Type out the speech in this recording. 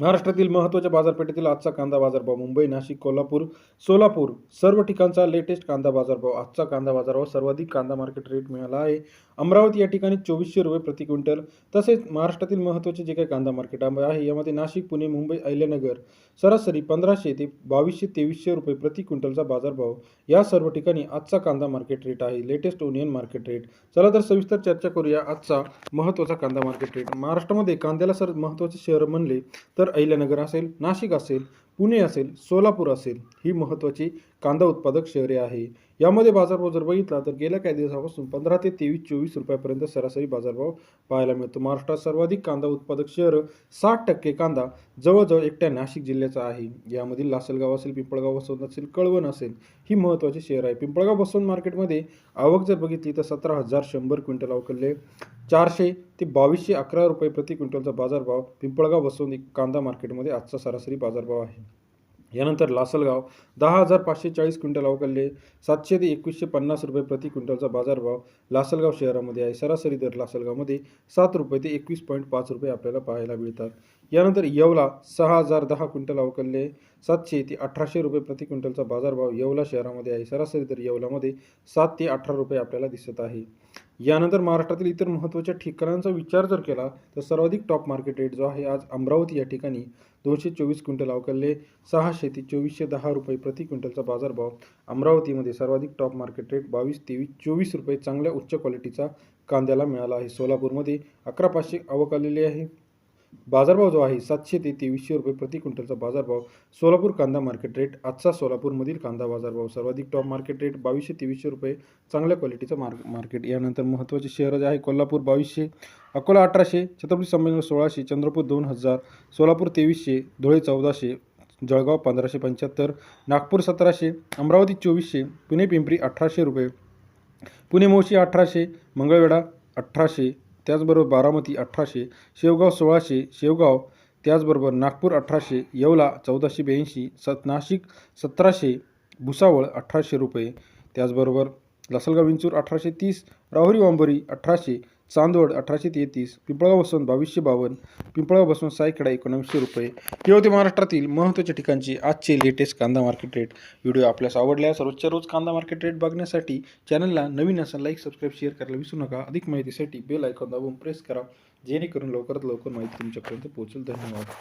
महाराष्ट्रातील महत्त्वाच्या बाजारपेठेतील आजचा कांदा बाजारभाव मुंबई नाशिक कोल्हापूर सोलापूर सर्व ठिकाणचा लेटेस्ट कांदा बाजारभाव. आजचा कांदा बाजारभाव सर्वाधिक कांदा मार्केट रेट मिळाला आहे. अमरावती या ठिकाणी चोवीसशे रुपये प्रति क्विंटल. तसेच महाराष्ट्रातील महत्त्वाचे जे काही कांदा मार्केट आहे यामध्ये नाशिक पुणे मुंबई अहिल्यानगर सरासरी पंधराशे ते बावीसशे तेवीसशे रुपये प्रति क्विंटलचा बाजारभाव. या सर्व ठिकाणी आजचा कांदा मार्केट रेट आहे. लेटेस्ट ओनियन मार्केट रेट चला तर सविस्तर चर्चा करूया आजचा महत्त्वाचा कांदा मार्केट रेट महाराष्ट्रामध्ये कांद्याला सर महत्त्वाचे शहर म्हणले तर अहिल्यानगर असेल नाशिक असेल पुणे असेल सोलापूर असेल ही महत्त्वाची कांदा उत्पादक शहरे आहे. यामध्ये बाजारभाव जर बघितला तर गेल्या काही दिवसापासून पंधरा ते तेवीस चोवीस रुपयापर्यंत सरासरी बाजारभाव पाहायला मिळतो. महाराष्ट्रात सर्वाधिक कांदा उत्पादक शहर साठ टक्के कांदा जवळजवळ एकट्या नाशिक जिल्ह्याचा आहे. यामधील लासलगाव असेल पिंपळगाव वसवंत असेल कळवण असेल ही महत्त्वाची शहर आहे. पिंपळगाव बसवंत मार्केटमध्ये आवक जर बघितली तर सतरा हजार शंभर क्विंटल अवकलले चारशे ते बावीसशे अकरा रुपये प्रति क्विंटलचा बाजारभाव पिंपळगाव बसवून कांदा मार्केटमध्ये आजचा सरासरी बाजारभाव आहे. यानंतर लासलगाव दहा हजार पाचशे चाळीस क्विंटल अवकालले सातशे ते एकवीसशे पन्नास रुपये प्रति क्विंटलचा बाजारभाव लासलगाव शहरामध्ये आहे. सरासरी दर लासलगावमध्ये सात रुपये ते एकवीस पॉईंट पाच रुपये आपल्याला पाहायला मिळतात. यानंतर येवला सहा हजार दहा क्विंटल अवकलले सातशे ते अठराशे रुपये प्रति क्विंटलचा बाजारभाव येवला शहरामध्ये आहे. सरासरी तर येवलामध्ये सात ते अठरा रुपये आपल्याला दिसत आहे. यानंतर महाराष्ट्रातील इतर महत्त्वाच्या ठिकाणांचा विचार जर केला तर सर्वाधिक टॉप मार्केट रेट जो आहे आज अमरावती या ठिकाणी दोनशे चोवीस क्विंटल अवकलले सहाशे ते चोवीसशे दहा रुपये प्रति क्विंटलचा बाजारभाव अमरावतीमध्ये सर्वाधिक टॉप मार्केट रेट बावीस तेवीस चोवीस रुपये चांगल्या उच्च क्वालिटीचा कांद्याला मिळाला आहे. सोलापूरमध्ये अकरा पाचशे आवक आलेली आहे. बाजारभाव जो आहे सातशे ते तेवीसशे रुपये प्रति क्विंटलचा बाजारभाव. सोलापूर कांदा मार्केट रेट आजचा सोलापूरमधील कांदा बाजारभाव सर्वाधिक टॉप मार्केट रेट बावीसशे तेवीसशे रुपये. चांगल्या क्वालिटीचा मार्क मार्केट यानंतर महत्त्वाचे शहर जे आहे कोल्हापूर बावीसशे अकोला अठराशे छत्रपती संभाजीनगर सोळाशे चंद्रपूर दोन हजार सोलापूर तेवीसशे धुळे चौदाशे जळगाव पंधराशे पंच्याहत्तर नागपूर सतराशे अमरावती चोवीसशे पुणे पिंपरी अठराशे रुपये. पुणे मोशी अठराशे मंगळवेढा अठराशे त्याचबरोबर बारामती अठराशे शेवगाव सोळाशे शेवगाव त्याचबरोबर नागपूर अठराशे येवला चौदाशे ब्याऐंशी सत नाशिक सतराशे भुसावळ अठराशे रुपये. त्याचबरोबर लासलगाव विंचूर अठराशे तीस राहुरी वांबोरी अठराशे चांदवड अठराशे तेहतीस पिंपळगाव बसवंत बावीसशे बावन्न पिंपळगाव बसवंत साईकडा एकोणावीसशे रुपये. हे होते महाराष्ट्रातील महत्त्वाच्या ठिकाणचे आजचे लेटेस्ट कांदा मार्केट रेट व्हिडिओ आपल्यास आवडल्यास रोजच्या रोज कांदा मार्केट रेट बघण्यासाठी चॅनलला नवीन असा लाईक सबस्क्राईब शेअर करायला विसरू नका. अधिक माहितीसाठी बेल आयकॉन दाबून प्रेस करा जेणेकरून लवकरात लवकर माहिती तुमच्यापर्यंत पोहोचेल. धन्यवाद.